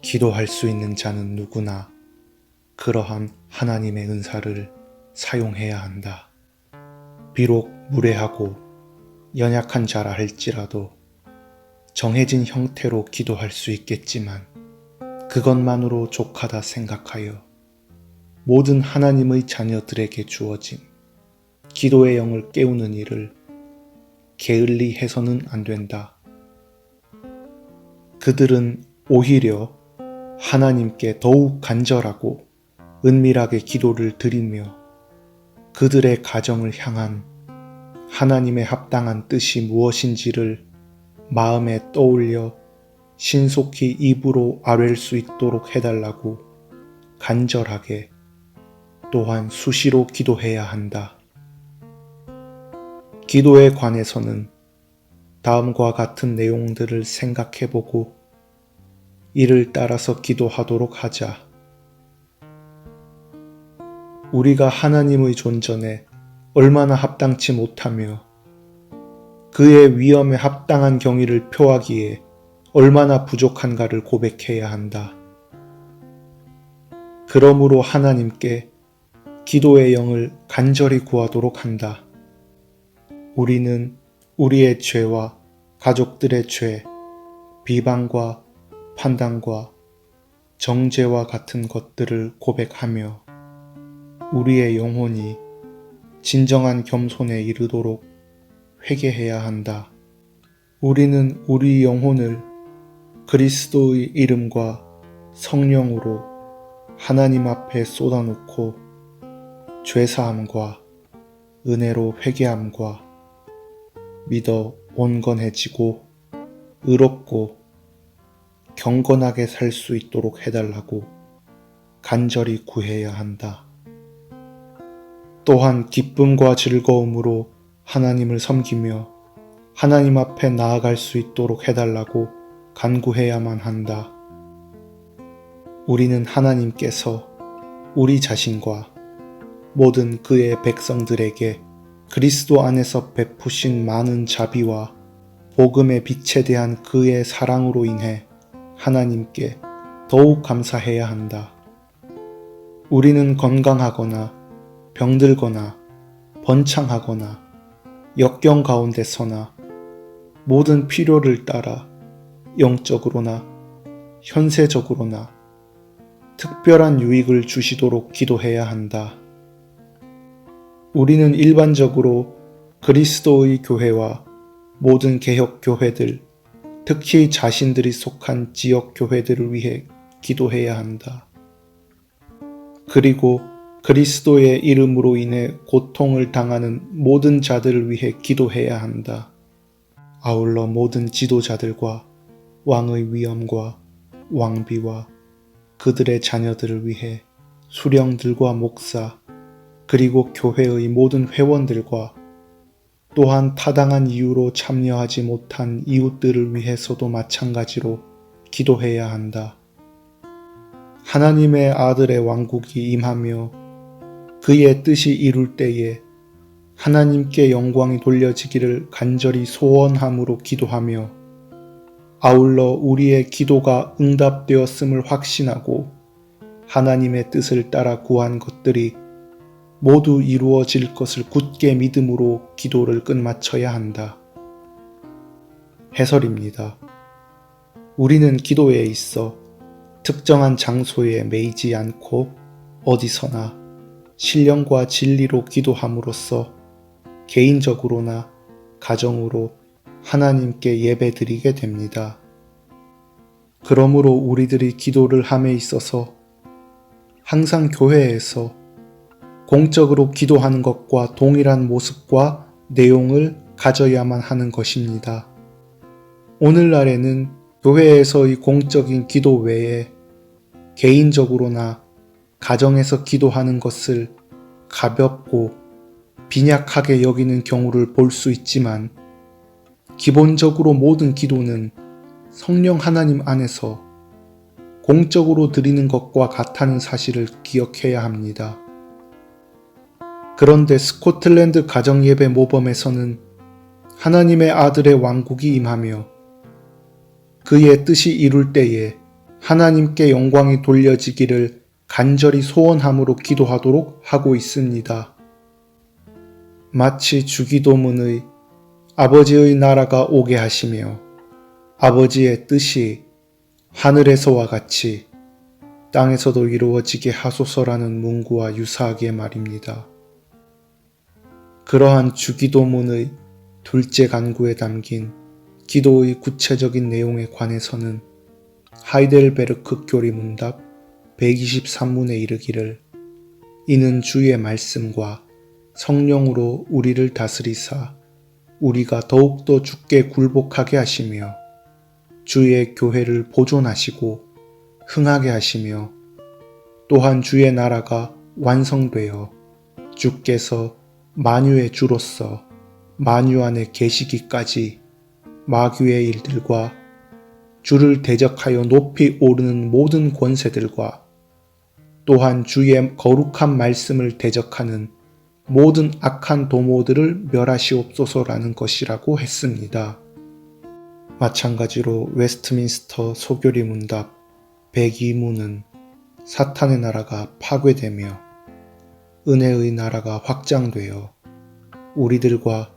9장 기도할 수 있는 자는 누구나 그러한 하나님의 은사를 사용해야 한다. 비록 무례하고 연약한 자라 할지라도 정해진 형태로 기도할 수 있겠지만 그것만으로 족하다 생각하여 모든 하나님의 자녀들에게 주어진 기도의 영을 깨우는 일을 게을리 해서는 안 된다. 그들은 오히려 하나님께 더욱 간절하고 은밀하게 기도를 드리며 그들의 가정을 향한 하나님의 합당한 뜻이 무엇인지를 마음에 떠올려 신속히 입으로 아뢰일 수 있도록 해달라고 간절하게 또한 수시로 기도해야 한다. 기도에 관해서는 다음과 같은 내용들을 생각해보고 이를 따라서 기도하도록 하자. 우리가 하나님의 존전에 얼마나 합당치 못하며 그의 위엄에 합당한 경의를 표하기에 얼마나 부족한가를 고백해야 한다. 그러므로 하나님께 기도의 영을 간절히 구하도록 한다. 우리는 우리의 죄와 가족들의 죄, 비방과 판단과 정죄와 같은 것들을 고백하며 우리의 영혼이 진정한 겸손에 이르도록 회개해야 한다. 우리는 우리 영혼을 그리스도의 이름과 성령으로 하나님 앞에 쏟아놓고 죄사함과 은혜로 회개함과 믿어 온건해지고 의롭고 경건하게 살 수 있도록 해달라고 간절히 구해야 한다. 또한 기쁨과 즐거움으로 하나님을 섬기며 하나님 앞에 나아갈 수 있도록 해달라고 간구해야만 한다. 우리는 하나님께서 우리 자신과 모든 그의 백성들에게 그리스도 안에서 베푸신 많은 자비와 복음의 빛에 대한 그의 사랑으로 인해 하나님께 더욱 감사해야 한다. 우리는 건강하거나 병들거나 번창하거나 역경 가운데 서나 모든 필요를 따라 영적으로나 현세적으로나 특별한 유익을 주시도록 기도해야 한다. 우리는 일반적으로 그리스도의 교회와 모든 개혁 교회들, 특히 자신들이 속한 지역 교회들을 위해 기도해야 한다. 그리고 그리스도의 이름으로 인해 고통을 당하는 모든 자들을 위해 기도해야 한다. 아울러 모든 지도자들과 왕의 위엄과 왕비와 그들의 자녀들을 위해 수령들과 목사, 그리고 교회의 모든 회원들과 또한 타당한 이유로 참여하지 못한 이웃들을 위해서도 마찬가지로 기도해야 한다. 하나님의 아들의 왕국이 임하며 그의 뜻이 이룰 때에 하나님께 영광이 돌려지기를 간절히 소원함으로 기도하며 아울러 우리의 기도가 응답되었음을 확신하고 하나님의 뜻을 따라 구한 것들이 모두 이루어질 것을 굳게 믿음으로 기도를 끝마쳐야 한다. 해설입니다. 우리는 기도에 있어 특정한 장소에 매이지 않고 어디서나 신령과 진리로 기도함으로써 개인적으로나 가정으로 하나님께 예배 드리게 됩니다. 그러므로 우리들이 기도를 함에 있어서 항상 교회에서 공적으로 기도하는 것과 동일한 모습과 내용을 가져야만 하는 것입니다. 오늘날에는 교회에서의 공적인 기도 외에 개인적으로나 가정에서 기도하는 것을 가볍고 빈약하게 여기는 경우를 볼 수 있지만 기본적으로 모든 기도는 성령 하나님 안에서 공적으로 드리는 것과 같다는 사실을 기억해야 합니다. 그런데 스코틀랜드 가정예배 모범에서는 하나님의 아들의 왕국이 임하며 그의 뜻이 이룰 때에 하나님께 영광이 돌려지기를 간절히 소원함으로 기도하도록 하고 있습니다. 마치 주기도문의 아버지의 나라가 오게 하시며 아버지의 뜻이 하늘에서와 같이 땅에서도 이루어지게 하소서라는 문구와 유사하게 말입니다. 그러한 주기도문의 둘째 간구에 담긴 기도의 구체적인 내용에 관해서는 하이델베르크 교리 문답 123문에 이르기를 이는 주의 말씀과 성령으로 우리를 다스리사 우리가 더욱더 주께 굴복하게 하시며 주의 교회를 보존하시고 흥하게 하시며 또한 주의 나라가 완성되어 주께서 만유의 주로서 만유 안에 계시기까지 마귀의 일들과 주를 대적하여 높이 오르는 모든 권세들과 또한 주의 거룩한 말씀을 대적하는 모든 악한 도모들을 멸하시옵소서라는 것이라고 했습니다. 마찬가지로 웨스트민스터 소교리 문답 102문은 사탄의 나라가 파괴되며 은혜의 나라가 확장되어 우리들과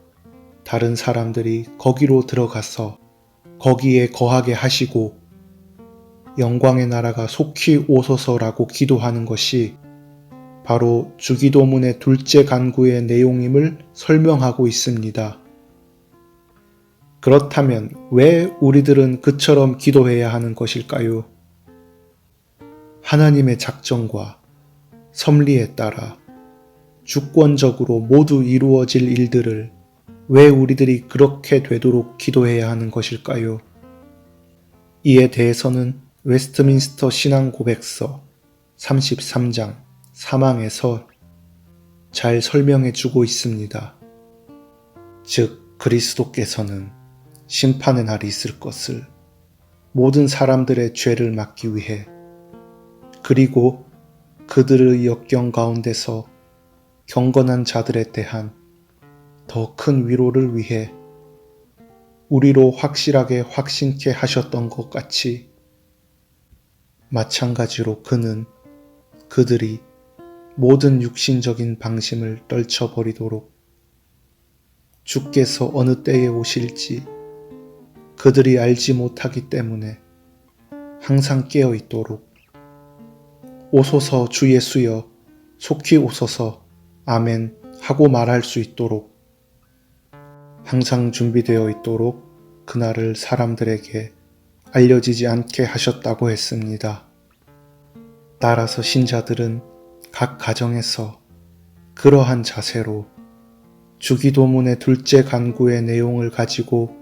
다른 사람들이 거기로 들어가서 거기에 거하게 하시고 영광의 나라가 속히 오소서라고 기도하는 것이 바로 주기도문의 둘째 간구의 내용임을 설명하고 있습니다. 그렇다면 왜 우리들은 그처럼 기도해야 하는 것일까요? 하나님의 작정과 섭리에 따라 주권적으로 모두 이루어질 일들을 왜 우리들이 그렇게 되도록 기도해야 하는 것일까요? 이에 대해서는 웨스트민스터 신앙 고백서 33장 사망에서 잘 설명해 주고 있습니다. 즉, 그리스도께서는 심판의 날이 있을 것을 모든 사람들의 죄를 막기 위해 그리고 그들의 역경 가운데서 경건한 자들에 대한 더 큰 위로를 위해 우리로 확실하게 확신케 하셨던 것 같이 마찬가지로 그는 그들이 모든 육신적인 방심을 떨쳐버리도록 주께서 어느 때에 오실지 그들이 알지 못하기 때문에 항상 깨어 있도록 오소서 주 예수여 속히 오소서 아멘 하고 말할 수 있도록 항상 준비되어 있도록 그날을 사람들에게 알려지지 않게 하셨다고 했습니다. 따라서 신자들은 각 가정에서 그러한 자세로 주기도문의 둘째 간구의 내용을 가지고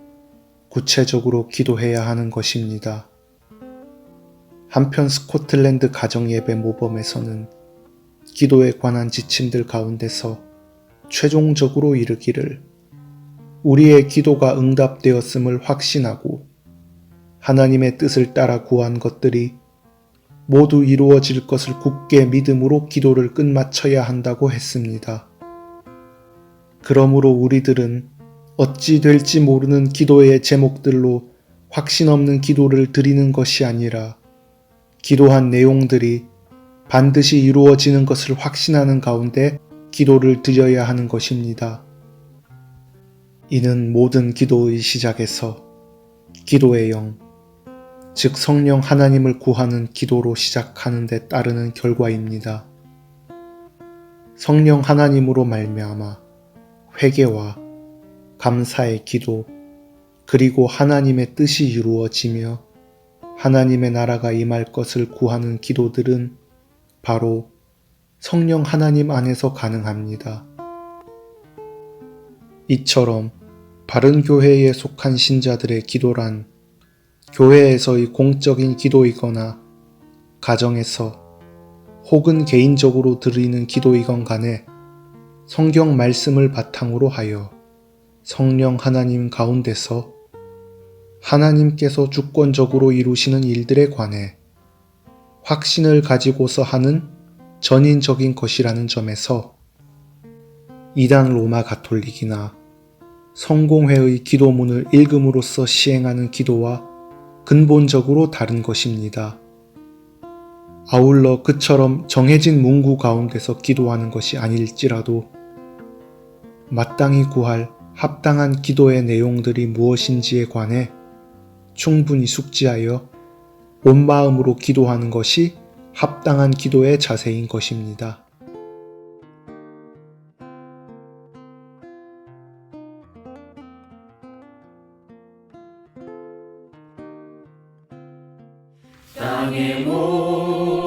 구체적으로 기도해야 하는 것입니다. 한편 스코틀랜드 가정예배 모범에서는 기도에 관한 지침들 가운데서 최종적으로 이르기를 우리의 기도가 응답되었음을 확신하고 하나님의 뜻을 따라 구한 것들이 모두 이루어질 것을 굳게 믿음으로 기도를 끝마쳐야 한다고 했습니다. 그러므로 우리들은 어찌 될지 모르는 기도의 제목들로 확신 없는 기도를 드리는 것이 아니라 기도한 내용들이 반드시 이루어지는 것을 확신하는 가운데 기도를 드려야 하는 것입니다. 이는 모든 기도의 시작에서 기도의 영, 즉 성령 하나님을 구하는 기도로 시작하는 데 따르는 결과입니다. 성령 하나님으로 말미암아 회개와 감사의 기도 그리고 하나님의 뜻이 이루어지며 하나님의 나라가 임할 것을 구하는 기도들은 바로 성령 하나님 안에서 가능합니다. 이처럼 바른 교회에 속한 신자들의 기도란 교회에서의 공적인 기도이거나 가정에서 혹은 개인적으로 드리는 기도이건 간에 성경 말씀을 바탕으로 하여 성령 하나님 가운데서 하나님께서 주권적으로 이루시는 일들에 관해 확신을 가지고서 하는 전인적인 것이라는 점에서 이단 로마 가톨릭이나 성공회의 기도문을 읽음으로써 시행하는 기도와 근본적으로 다른 것입니다. 아울러 그처럼 정해진 문구 가운데서 기도하는 것이 아닐지라도 마땅히 구할 합당한 기도의 내용들이 무엇인지에 관해 충분히 숙지하여 온 마음으로 기도하는 것이 합당한 기도의 자세인 것입니다. 땅의 모든